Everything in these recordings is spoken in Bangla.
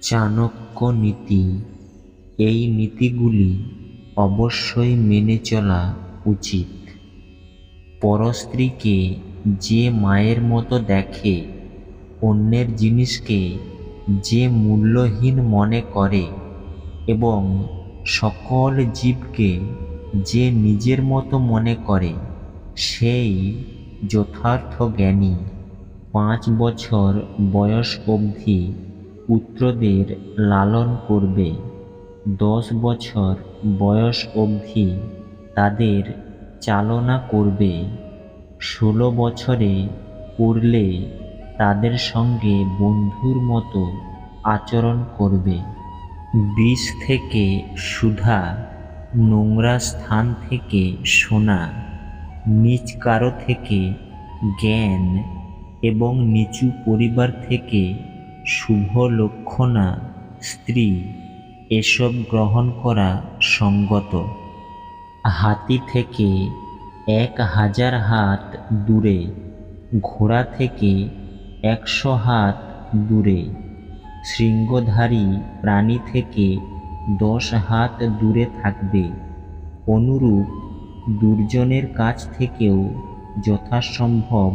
চাণক্য নীতি এই নীতিগুলি অবশ্যই মেনে চলা উচিত। পরস্ত্রীকে যে মায়ের মতো দেখে, অন্যের জিনিসকে যে মূল্যহীন মনে করে এবং সকল জীবকে যে নিজের মতো মনে করে, সেই যথার্থ জ্ঞানী পাঁচ বছর বয়স অবধি পুত্রদের লালন করবে। দশ বছর বয়স অবধি তাদের চালনা করবে। ষোলো বছরে পড়লে তাদের সঙ্গে বন্ধুর মতো আচরণ করবে। বিষ থেকে সুধা, নোংরা স্থান থেকে সোনা নিচ কারও থেকে জ্ঞান এবং নিচু পরিবার থেকে শুভ লক্ষণা, স্ত্রী, এসব গ্রহণ করা সঙ্গত। হাতি থেকে এক হাজার হাত দূরে, ঘোড়া থেকে একশো হাত দূরে, শৃঙ্গধারী প্রাণী থেকে দশ হাত দূরে থাকবে। অনুরূপ দুর্জনের কাছ থেকেও যথাসম্ভব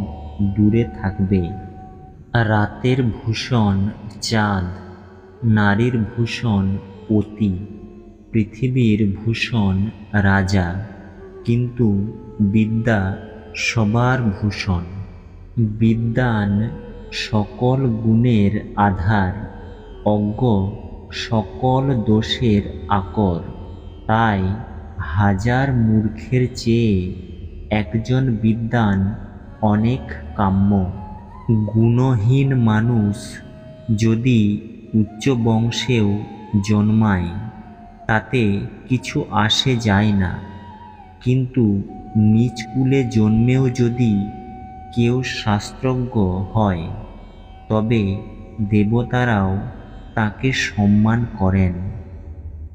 দূরে থাকবে। রাতের ভূষণ চাঁদ, নারীর ভূষণ পতি পৃথিবীর ভূষণ রাজা, কিন্তু বিদ্যা সবার ভূষণ। বিদ্যান সকল গুণের আধার, অজ্ঞ সকল দোষের আকর। তাই হাজার মূর্খের চেয়ে একজন বিদ্যান অনেক কাম্য। গুণহীন মানুষ যদি উচ্চ বংশেও জন্মায়, তাতে কিছু আসে যায় না। কিন্তু নিচ কুলে জন্মেও যদি কেউ শাস্ত্রজ্ঞ হয়, তবে দেবতারাও তাকে সম্মান করেন।